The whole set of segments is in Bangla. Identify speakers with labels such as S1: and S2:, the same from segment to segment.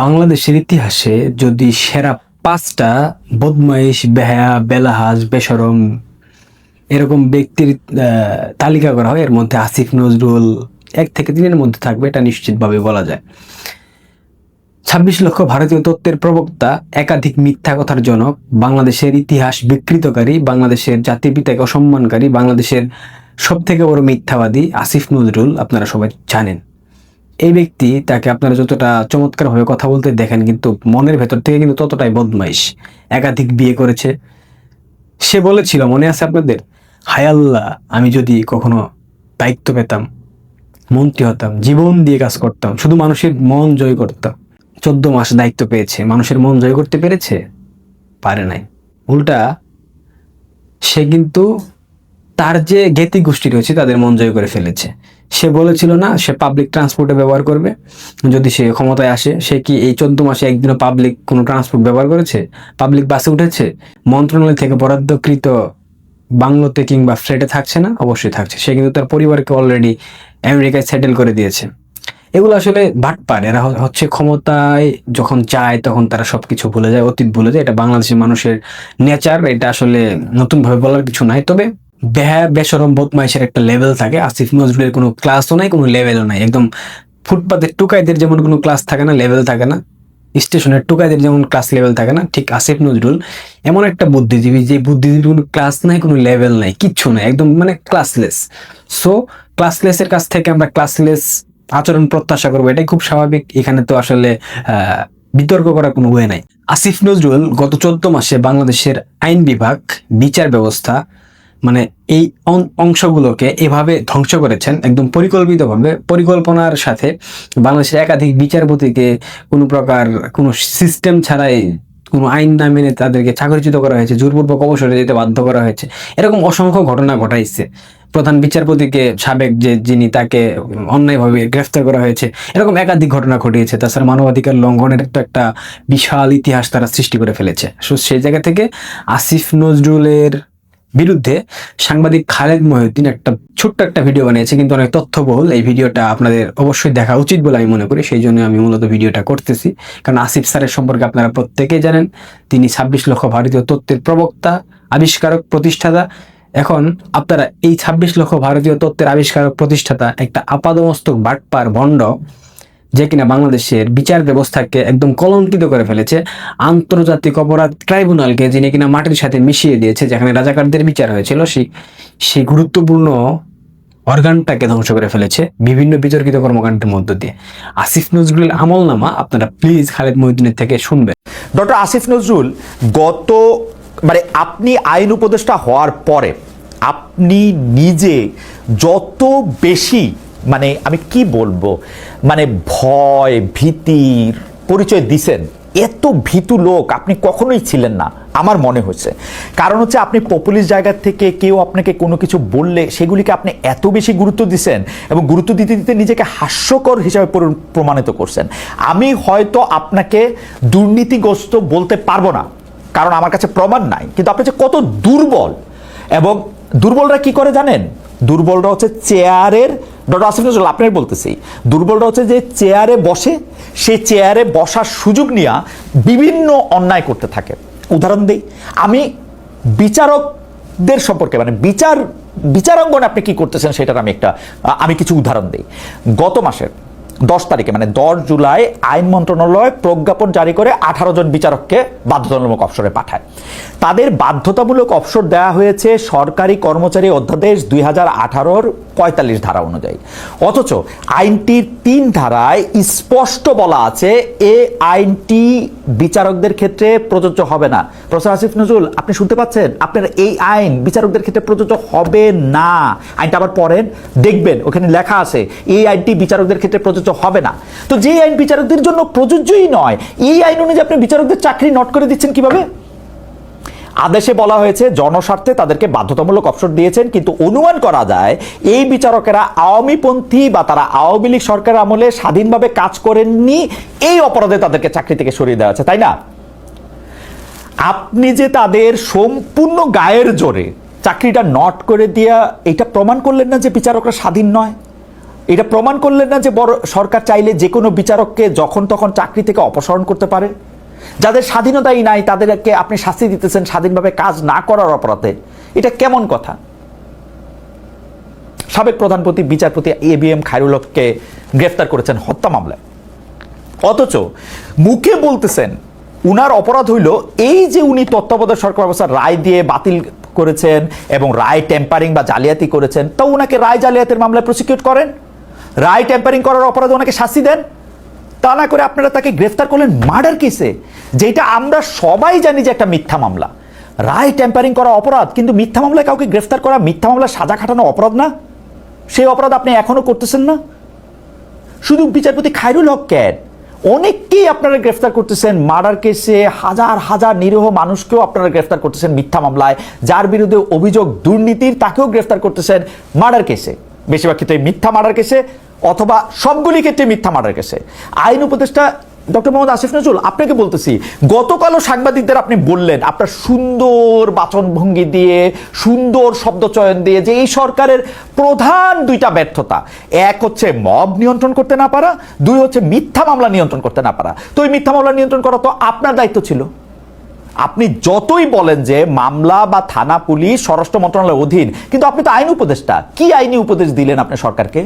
S1: বাংলাদেশের ইতিহাসে যদি সেরা পাঁচটা বদমাইশ বেহায়া বেলাহাজ বেসরম এরকম ব্যক্তির তালিকা করা হয়, এর মধ্যে আসিফ, নজরুল এক থেকে তিনের মধ্যে থাকবে, এটা নিশ্চিতভাবে বলা যায়। ছাব্বিশ লক্ষ ভারতীয় তত্ত্বের প্রবক্তা, একাধিক মিথ্যা কথার জনক, বাংলাদেশের ইতিহাস বিকৃতকারী, বাংলাদেশের জাতির পিতাকে অসম্মানকারী, বাংলাদেশের সব থেকে বড় মিথ্যাবাদী আসিফ, নজরুল, আপনারা সবাই জানেন। এই ব্যক্তি তাকে আপনারা যতটা চমৎকারভাবে কথা বলতে দেখেন কিন্তু মনের ভেতর থেকে কিন্তু ততটাই বদমাইশ। একাধিক বিয়ে করেছে। সে বলেছিল, মনে আছে আপনাদের? হায়াল্লাহ আমি যদি কখনো দায়িত্ব পেতাম, মন্ত্রী হতাম, জীবন দিয়ে কাজ করতাম, শুধু মানুষের মন জয় করতাম। চোদ্দ মাস দায়িত্ব পেয়েছে, মানুষের মন জয় করতে পেরেছে? পারে নাই। উল্টা সে কিন্তু তার যে জ্ঞাতি গোষ্ঠী রয়েছে, তাদের মন জয় করে ফেলেছে। সে বলেছিল না, সে পাবলিক ট্রান্সপোর্টে ব্যবহার করবে। যদি সে ক্ষমতায় আসে, সে কি এই চোদ্দ মাসে একদিনও পাবলিক কোনো ট্রান্সপোর্ট ব্যবহার করেছে? পাবলিক বাসে উঠেছে? মন্ত্রণালয় থেকে বরাদ্দকৃত বাংলোতে কিংবা ফ্ল্যাটে থাকছে না? অবশ্যই থাকছে। সে কিন্তু তার পরিবারকে অলরেডি আমেরিকায় সেটেল করে দিয়েছে। এগুলো আসলে বাটপার। এরা হচ্ছে ক্ষমতায়, যখন চায় তখন তারা সবকিছু ভুলে যায়, অতীত ভুলে যায়। এটা বাংলাদেশের মানুষের নেচার এটা আসলে নতুনভাবে বলার কিছু নাই। তবে বেহা বেসরম বদমাইশের একটা লেভেল থাকে। আসিফ নজরুলের কোনো ক্লাসও নাই, কোনো লেভেলও নাই। একদম ফুটপাতের টুকাইদের যেমন কোনো ক্লাস থাকে না লেভেল থাকে না, স্টেশনের টুকাইদের যেমন ক্লাস লেভেল থাকে না, ঠিক আসিফ নজরুল এমন একটা বুদ্ধিজীবী, যে বুদ্ধিজীবীর কোনো ক্লাস নাই, কোনো লেভেল নাই, কিচ্ছু নাই, একদম মানে ক্লাসলেস সো ক্লাসলেসের কাছ থেকে আমরা ক্লাসলেস আচরণ প্রত্যাশা করব, এটাই খুব স্বাভাবিক। এখানে তো আসলে বিতর্ক করার কোনো ওয়ে নাই। আসিফ নজরুল গত চোদ্দ মাসে বাংলাদেশের আইন বিভাগ, বিচার ব্যবস্থা মানে এই অংশগুলোকে এভাবে ধ্বংস করেছেন একদম পরিকল্পিতভাবে, পরিকল্পনার সাথে বাংলাদেশের একাধিক বিচারপতিকে কোনো প্রকার কোনো সিস্টেম ছাড়াই কোনো আইন না মেনে তাদেরকে চাকরিচ্যুত করা হয়েছে, জোরপূর্বক অবসরে যেতে বাধ্য করা হয়েছে। এরকম অসংখ্য ঘটনা ঘটাইছে। প্রধান বিচারপতিকে সাবেক যে যিনি তাকে অন্যায়ভাবে গ্রেফতার করা হয়েছে, এরকম একাধিক ঘটনা ঘটিয়েছে। তাছাড়া মানবাধিকার লঙ্ঘনের একটা একটা বিশাল ইতিহাস তারা সৃষ্টি করে ফেলেছে। সো সেই জায়গা থেকে আসিফ নজরুলের বিরুদ্ধে সাংবাদিক খালেদ মহিউদ্দিন একটা ছোট্ট একটা ভিডিও বানিয়েছে, কিন্তু অনেক তথ্যবহুল। এই ভিডিওটা আপনাদের অবশ্যই দেখা উচিত বলে আমি মনে করি, সেই জন্য আমি মূলত ভিডিওটা করতেছি। কারণ আসিফ স্যারের সম্পর্কে আপনারা প্রত্যেকেই জানেন, তিনি ছাব্বিশ লক্ষ ভারতীয় তত্ত্বের প্রবক্তা, আবিষ্কারক, প্রতিষ্ঠাতা। এখন আপনারা এই ছাব্বিশ লক্ষ ভারতীয় তত্ত্বের আবিষ্কারক, প্রতিষ্ঠাতা একটা আপাদমস্তক বাটপার ভণ্ড যে কিনা বাংলাদেশের বিচার ব্যবস্থাকে একদম কলঙ্কিত করে ফেলেছে, আন্তর্জাতিক অপরাধ ট্রাইব্যুনালকে যিনি কিনা মাটির সাথে মিশিয়ে দিয়েছে, যেখানে রাজাকারদের বিচার হয়েছিল, সেই সেই গুরুত্বপূর্ণ অর্গানটাকে ধ্বংস করে ফেলেছে বিভিন্ন বিতর্কিত কর্মকাণ্ডের মধ্য দিয়ে। আসিফ নজরুলের আমলনামা আপনারা প্লিজ খালেদ মহিউদ্দিনের থেকে শুনবেন।
S2: ডক্টর আসিফ নজরুল, গত মানে আপনি আইন উপদেষ্টা হওয়ার পরে আপনি নিজে যত বেশি মানে আমি কি বলব? মানে ভয় ভীতির পরিচয় দিছেন। এত ভীতু লোক, আপনি কখনোই ছিলেন না, আমার মনে হচ্ছে। কারণ হচ্ছে আপনি পপুলিস্ট জায়গা থেকে কেউ আপনাকে কোনো কিছু বললে, সেগুলিকে আপনি এত বেশি গুরুত্ব দিছেন এবং গুরুত্ব দিতে দিতে নিজেকে হাস্যকর হিসাবে প্রমাণিত করছেন। আমি হয়তো আপনাকে দুর্নীতিগ্রস্ত বলতে পারব না, কারণ আমার কাছে প্রমাণ নাই। কিন্তু আপনি যে কত দুর্বল এবং দুর্বলরা কি করে জানেন? দুর্বলরা হচ্ছে চেয়ারের ডক্টর আসিফ নজরুল আপনার বলতেছি দুর্বলটা হচ্ছে যে চেয়ারে বসে সে চেয়ারে বসার সুযোগ নিয়ে বিভিন্ন অন্যায় করতে থাকে। উদাহরণ দিই, আমি বিচারকদের সম্পর্কে মানে বিচার, বিচারাঙ্গনে আপনি কি করতেছেন সেটার আমি একটা আমি কিছু উদাহরণ দিই। গত মাসের দশ তারিখে মানে দশ জুলাই আইন মন্ত্রণালয় প্রজ্ঞাপন জারি করে আঠারো জন বিচারককে বাধ্যতামূলক অবসরে পাঠায়। তাদের বাধ্যতামূলক অবসর দেওয়া হয়েছে সরকারি কর্মচারী অধ্যাদেশ দুই হাজার আঠারোর পঁয়তাল্লিশ ধারা অনুযায়ী। অথচ আইনটির তিন ধারায় স্পষ্ট বলা আছে, এ আইনটি বিচারকদের ক্ষেত্রে প্রযোজ্য হবে না। প্রফেসর আসিফ নজরুল, আপনি শুনতে পাচ্ছেন? আপনার এই আইন বিচারকদের ক্ষেত্রে প্রযোজ্য হবে না। আইনটা আবার পড়েন, দেখবেন, ওখানে লেখা আছে এই আইনটি বিচারকদের ক্ষেত্রে প্রযোজ্য হবে না। তো যে আইন বিচারকদের জন্য প্রযোজ্যই নয়, এই আইন অনুযায়ী আপনি বিচারকদের চাকরি নট করে দিচ্ছেন কীভাবে? আদেশে বলা হয়েছে, জনস্বার্থে তাদেরকে বাধ্যতামূলক অবসর দিয়েছেন, কিন্তু অনুমান করা যায়, এই বিচারকেরা আওয়ামীপন্থী বা তারা আওয়ামী লীগ সরকার আমলে স্বাধীনভাবে কাজ করেননি, এই অপরাধে তাদেরকে চাকরি থেকে সরিয়ে দেওয়া আছে তাই না? আপনি যে তাদের সম্পূর্ণ গায়ের জোরে চাকরিটা নট করে দিয়া এটা প্রমাণ করলেন না যে বিচারকরা স্বাধীন নয়? এটা প্রমাণ করলেন না যে বড় সরকার চাইলে যে কোনো বিচারককে যখন তখন চাকরি থেকে অপসারণ করতে পারে। যাদের স্বাধীনতাই নাই, তাদেরকে আপনি শাস্তি দিতেছেন স্বাধীনভাবে কাজ না করার অপরাধে। এটা কেমন কথা? সাবেক প্রধানপতি, বিচারপতি এ বি এম খায়রুল হককে গ্রেফতার করেছেন হত্যা মামলায়। অথচ মুখে বলতেছেন, উনার অপরাধ হইল এই যে উনি তত্ত্বাবধায়ক সরকার ব্যবস্থার রায় দিয়ে বাতিল করেছেন এবং রায় টেম্পারিং বা জালিয়াতি করেছেন, তো উনাকে রায় জালিয়াতির মামলায় প্রসিকিউট করেন? রায় ট্যাম্পারিং করার অপরাধে ওনাকে শাস্তি দেন? তা না করে আপনারা তাকে গ্রেফতার করলেন মার্ডার কেসে, যেটা আমরা সবাই জানি যে একটা মিথ্যা মামলা। রায় ট্যাম্পারিং করা অপরাধ, কিন্তু মিথ্যা মামলায় কাউকে গ্রেফতার করা, মিথ্যা মামলা সাজা খাটানো অপরাধ না? সেই অপরাধ আপনি এখনও করতেছেন না? শুধু বিচারপতি খায়রুল হক ক্যাট অনেককেই আপনারা গ্রেফতার করতেছেন মার্ডার কেসে, হাজার হাজার নিরীহ মানুষকেও আপনারা গ্রেফতার করতেছেন মিথ্যা মামলায়, যার বিরুদ্ধে অভিযোগ, দুর্নীতির তাকেও গ্রেফতার করতেছেন মার্ডার কেসে। বেশিরভাগ ক্ষেত্রে মিথ্যা মার্ডার কেসে অথবা সবগুলি ক্ষেত্রে মিথ্যা মার্ডার কেসে আইন উপদেষ্টা ডক্টর মোহাম্মদ আসিফ নজরুল, আপনাকে বলতেছি, গতকালও সাংবাদিকদের আপনি বললেন, আপনার সুন্দর বাচনভঙ্গি দিয়ে, সুন্দর শব্দচয়ন দিয়ে যে এই সরকারের প্রধান দুইটা ব্যর্থতা। এক হচ্ছে মব নিয়ন্ত্রণ করতে না পারা, দুই হচ্ছে মিথ্যা মামলা নিয়ন্ত্রণ করতে না পারা। তো এই মিথ্যা মামলা নিয়ন্ত্রণ করা তো আপনার দায়িত্ব ছিল। আপনি যতই বলেন যে মামলা বা থানা, পুলিশ, স্বরাষ্ট্র মন্ত্রণালয়ের অধীন, কিন্তু আপনি তো আইন উপদেষ্টা। কি আইনি উপদেশ দিলেন আপনি সরকারকে?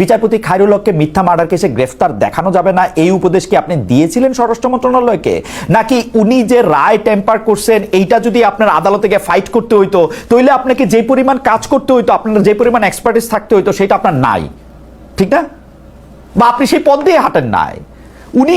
S2: বিচারপতি খায়রুল হককে মিথ্যা মার্ডার কেসে গ্রেফতার দেখানো যাবে না, এই উপদেশ কি আপনি দিয়েছিলেন স্বরাষ্ট্র মন্ত্রণালয়কে? নাকি উনি যে রায় টেম্পার করছেন, এইটা যদি আপনার আদালতে গিয়ে ফাইট করতে হইতো তাহলে আপনাকে যে পরিমাণ কাজ করতে হইতো, আপনার যে পরিমাণ এক্সপার্টিস থাকতে হইতো, সেটা আপনার নাই। ঠিক না? বা আপনি সেই পদ দিয়ে হাঁটেন নাই। উনি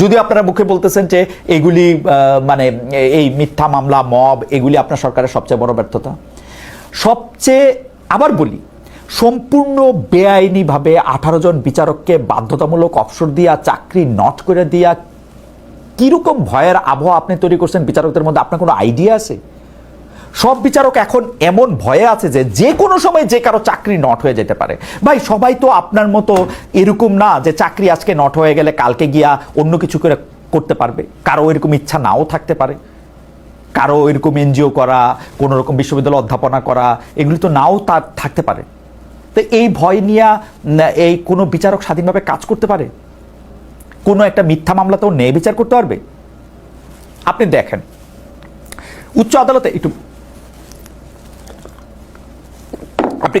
S2: যদি আপনারা মুখে বলতেছেন যে এগুলি মানে এই মিথ্যা মামলা, মব, এগুলি আপনার সরকারের সবচেয়ে বড় ব্যর্থতা। সবচেয়ে, আবার বলি, সম্পূর্ণ বেআইনিভাবে আঠারো জন বিচারককে বাধ্যতামূলক অবসর দিয়া, চাকরি নট করে দিয়া, কীরকম ভয়ের আবহাওয়া আপনি তৈরি করছেন বিচারকদের মধ্যে, আপনার কোনো আইডিয়া আছে? সব বিচারক এখন এমন ভয়ে আছে যে যে কোনো সময় যে কারও চাকরি নট হয়ে যেতে পারে। ভাই, সবাই তো আপনার মতো এরকম না যে চাকরি আজকে নট হয়ে গেলে কালকে গিয়া অন্য কিছু করে করতে পারবে। কারও এরকম ইচ্ছা নাও থাকতে পারে। কারও এরকম এনজিও করা, কোনো রকম বিশ্ববিদ্যালয় অধ্যাপনা করা, এগুলি তো নাও তার থাকতে পারে। তো এই ভয় নিয়ে এই কোনো বিচারক স্বাধীনভাবে কাজ করতে পারে? কোনো একটা মিথ্যা মামলাতেও ন্যায় বিচার করতে পারবে? আপনি দেখেন, উচ্চ আদালতে একটু আপনি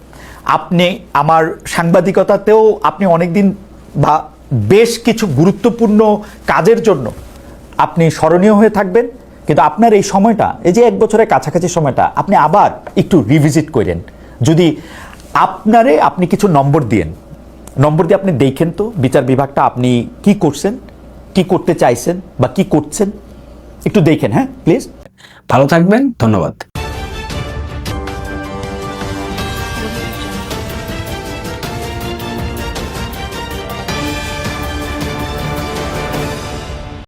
S2: আপনি আমার সাংবাদিকতাতেও আপনি অনেকদিন বা বেশ কিছু গুরুত্বপূর্ণ কাজের জন্য আপনি স্মরণীয় হয়ে থাকবেন। কিন্তু আপনার এই সময়টা, এই যে এক বছরের কাছাকাছি সময়টা, আপনি আবার একটু রিভিজিট করেন যদি আপনারে আপনি কিছু নম্বর দিয়েন, নম্বর দিয়ে আপনি দেখেন তো বিচার বিভাগটা আপনি কি করছেন, কি করতে চাইছেন বা কি করছেন, একটু দেখেন হ্যাঁ প্লিজ
S1: ভালো থাকবেন, ধন্যবাদ।